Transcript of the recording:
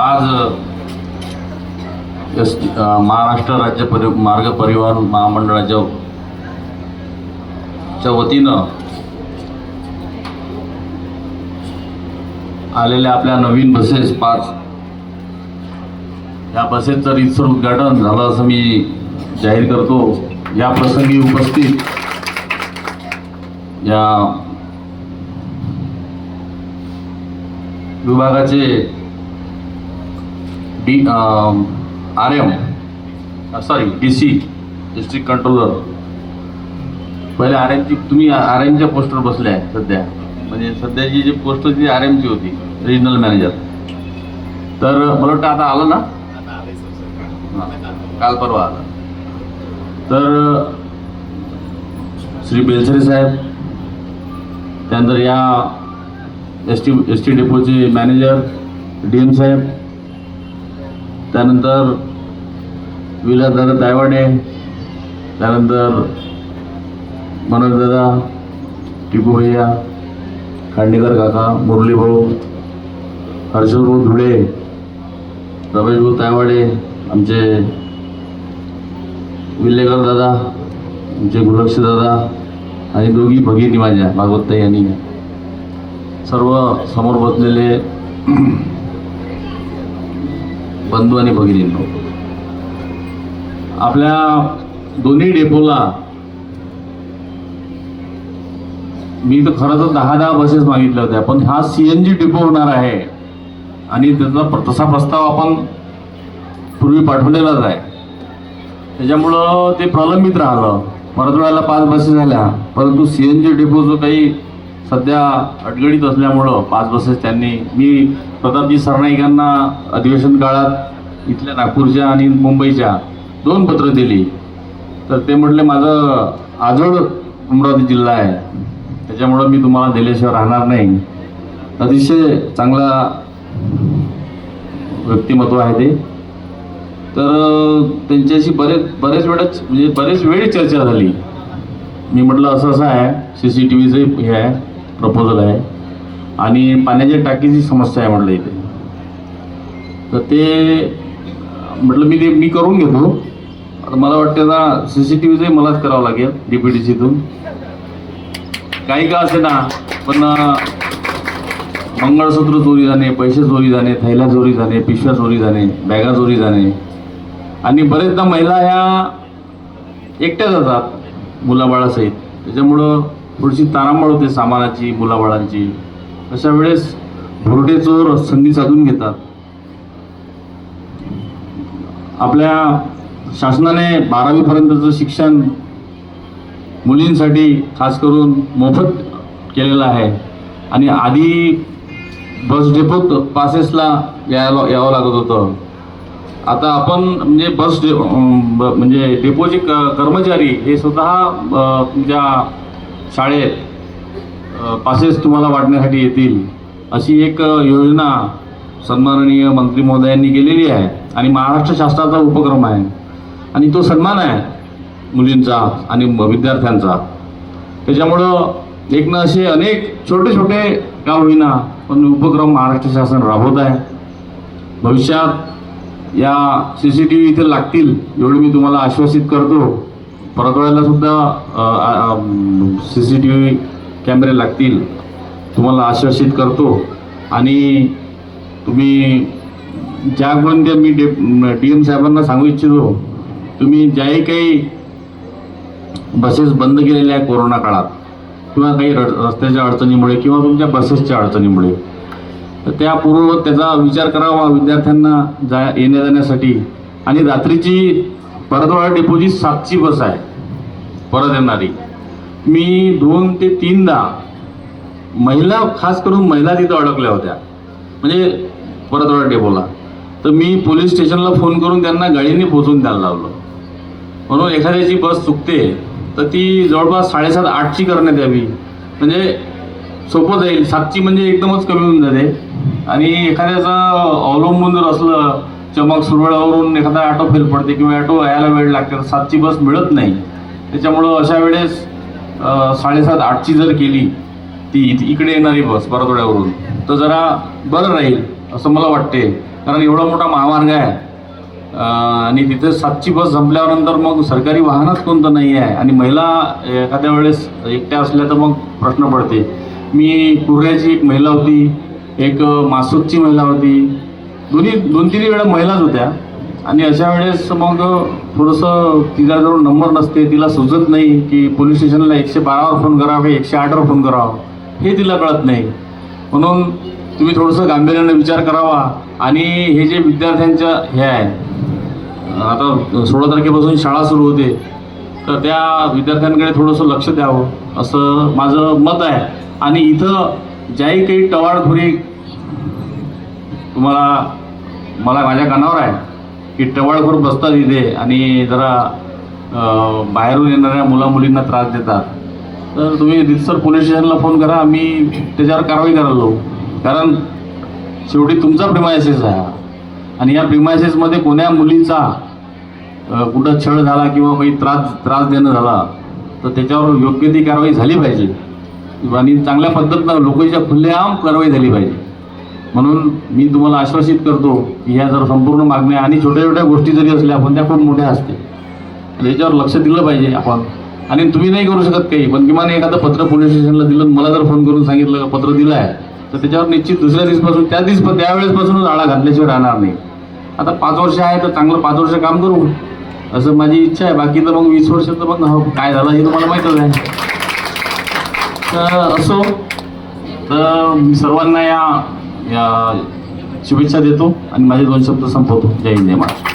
आज एस महाराष्ट्र राज्य परि मार्ग परिवहन महामंडळाच्या च्या वतीनं आलेल्या आपल्या नवीन बसेस पाच. या बसेसचं रितसर उद्घाटन झालं असं मी जाहीर करतो. या प्रसंगी उपस्थित या विभागाचे D R M sorry D C district controller पहिले आर एमची तुम्ही आर एमच्या पोस्टवर बसले आहे सध्या. म्हणजे सध्याची जी पोस्ट होती ती आर एमची होती रिजनल मॅनेजर तर मला वाटतं आता आलं ना? काल परवा आलं. तर श्री बेलसरे साहेब त्यानंतर या एस टी एस टी डेपोचे मॅनेजर डी एम साहेब त्यानंतर विलासदादा दायवाडे त्यानंतर मनोजदादा टिपू भैया खांडेकर काका मुरली भाऊ धुळे रमेशभाऊ तायवाडे आमचे विल्लेकर दादा आमचे गुलक्ष दादा आणि दोघी भगिनी माझ्या भागवतताई यांनी सर्व समोर बसलेले बंधू आणि भगिनींनो आपल्या दोन्ही डेपोला मी तर खरं तर दहा दहा बसेस मागितल्या होत्या पण हा सी एन जी डेपो होणार आहे आणि त्याचा तसा प्रस्ताव आपण पूर्वी पाठवलेलाच आहे. त्याच्यामुळं ते प्रलंबित राहिलं. परत वेळेला पाच बसेस झाल्या परंतु सी एन जी डेपो जो काही सध्या अडगडीत असल्यामुळं पाच बसेस त्यांनी मी प्रतापजी सरनाईकांना अधिवेशन काळात इथल्या नागपूरच्या आणि मुंबईच्या दोन पत्र दिली. तर ते म्हटले माझं आजोड अमरावती जिल्हा आहे. त्याच्यामुळं मी तुम्हाला दिल्याशिवाय राहणार नाही. अतिशय चांगला व्यक्तिमत्व आहे ते. तर त्यांच्याशी बरेच बरेच वेळच म्हणजे बरेच वेळ चर्चा झाली. मी म्हटलं असं असं आहे. सी सी टी व्हीचं हे आहे. प्रपोजल आहे. आणि पाण्याच्या टाकीची समस्या आहे म्हटलं इथे. तर ते म्हटलं मी ते मी करून घेतो. आता मला वाटतं ना सी सी टी व्हीचंही मलाच करावं लागेल डी पी डी सीतून काही का असे ना पण मंगळसूत्र चोरी जाणे पैसे चोरी जाणे थैल्या चोरी जाणे पिशव्या चोरी जाणे बॅगा चोरी जाणे आणि बरेचदा महिला ह्या एकट्या जातात मुलाबाळासहित. त्याच्यामुळं थोडीशी तारांबळ होते सामानाची मुलाबाळांची. अशा वेळेस भुरटे चोर संधी साधून घेतात. आपल्या शासनाने बारावीपर्यंतचं शिक्षण मुलींसाठी खास करून मोफत केलेलं आहे. आणि आधी बस डेपोत पासेसला यायला यावं लागत होतं. आता आपण म्हणजे बस डे म्हणजे डेपोचे क कर्मचारी हे स्वतः तुमच्या शाळेत पासेस तुम्हाला वाटण्यासाठी येतील अशी एक योजना सन्माननीय मंत्री महोदयांनी केलेली आहे आणि महाराष्ट्र शासनाचा उपक्रम आहे. आणि तो सन्मान आहे मुलींचा आणि म- विद्यार्थ्यांचा. त्याच्यामुळं एक ना असे अनेक छोटे छोटे का होईना पण उपक्रम महाराष्ट्र शासन राबवत आहे. भविष्यात या सी सी टी व्ही इथे लागतील एवढं मी तुम्हाला आश्वासित करतो. परतवायला सुद्धा सी सी टी व्ही कॅमेरे लागतील. तुम्हाला आश्वासित करतो. आणि तुम्ही ज्या मी डे डी एम साहेबांना सांगू इच्छितो तुम्ही ज्याही काही बसेस बंद केलेल्या आहे कोरोना काळात किंवा काही र रस्त्याच्या अडचणीमुळे किंवा तुमच्या बसेसच्या अडचणीमुळे तर त्या पूर्ववत त्याचा विचार करावा विद्यार्थ्यांना जा येण्या जाण्यासाठी. आणि रात्रीची परतवाडा डेपोची सातची बस आहे. परत येणारी. मी दोन ते तीनदा महिला खास करून महिला तिथं अडकल्या होत्या. म्हणजे परतवाडा डेपोला. तर मी पोलीस स्टेशनला फोन करून त्यांना गाडीने पोचून द्यायला लावलं. म्हणून एखाद्याची बस चुकते तर ती जवळपास साडेसात आठची करण्यात यावी. म्हणजे सोपं जाईल. सातची म्हणजे एकदमच कमी होऊन जाते. आणि एखाद्याचं अवलंबून जर असलं चमक सुरवळावरून एखादा ऑटो फेल पडते किंवा ऑटो यायला वेळ लागते तर सातची बस मिळत नाही. त्याच्यामुळं अशा वेळेस साडेसात आठची जर केली ती इकडे येणारी बस परतोड्यावरून तर जरा बरं राहील असं मला वाटते. कारण एवढा मोठा महामार्ग आहे. आणि तिथे सातची बस संपल्यानंतर मग सरकारी वाहनच कोणतं नाही आहे. आणि महिला एखाद्या वेळेस एकट्या असल्या तर मग प्रश्न पडते. मी कुर्याची एक महिला होती एक मासूदची महिला होती दोन्ही दोन तीन वेळा महिलाच होत्या. आणि अशा वेळेस मग थोडंसं तिच्याजवळ नंबर नसते. तिला सुचत नाही की पोलीस स्टेशनला एकशे बारावर फोन करावा की एकशे आठवर फोन करावा. हे तिला कळत नाही. म्हणून तुम्ही थोडंसं गांभीर्याने विचार करावा. आणि हे जे विद्यार्थ्यांच्या हे आहे आता सोळा तारखेपासून शाळा सुरू होते. तर त्या विद्यार्थ्यांकडे थोडंसं लक्ष द्यावं. असं माझं मत आहे. आणि इथं ज्याही काही टवाळखोरी तुम्हाला मला माझ्या कानावर आहे की टवळखोर बसतात इथे आणि जरा बाहेरून येणाऱ्या मुलामुलींना त्रास देतात. तर तुम्ही रितसर पोलीस स्टेशनला फोन करा आम्ही त्याच्यावर कारवाई करायलो कारण शेवटी तुमचा प्रिमायसेस आहे. आणि या प्रिमायसेसमध्ये कोण्या मुलीचा कुठं छळ झाला किंवा काही त्रास त्रास देणं झाला तर त्याच्यावर योग्य ती कारवाई झाली पाहिजे. आणि चांगल्या पद्धतीनं लोकांच्या खुल्लेआम कारवाई झाली पाहिजे. म्हणून मी तुम्हाला आश्वासित करतो की ह्या जर संपूर्ण मागण्या आणि छोट्या छोट्या गोष्टी जरी असल्या पण त्या खूप मोठ्या असते याच्यावर लक्ष दिलं पाहिजे आपण. आणि तुम्ही नाही करू शकत काही पण किमान एखादं पत्र पोलीस स्टेशनला दिलं मला जर फोन करून सांगितलं का पत्र दिलं आहे तर त्याच्यावर निश्चित दुसऱ्या दिवसपासून त्या दिवस त्यावेळेसपासूनच आळा घातल्याशिवाय राहणार नाही. आता पाच वर्ष आहे तर चांगलं पाच वर्ष काम करू. असं माझी इच्छा आहे. बाकी तर मग वीस वर्ष तर मग हो, काय झालं हे तुम्हाला माहीतच आहे. तर असो. तर मी सर्वांना या या शुभेच्छा देतो आणि माझे दोन शब्द संपवतो. जय हिंद जय महाराष्ट्र.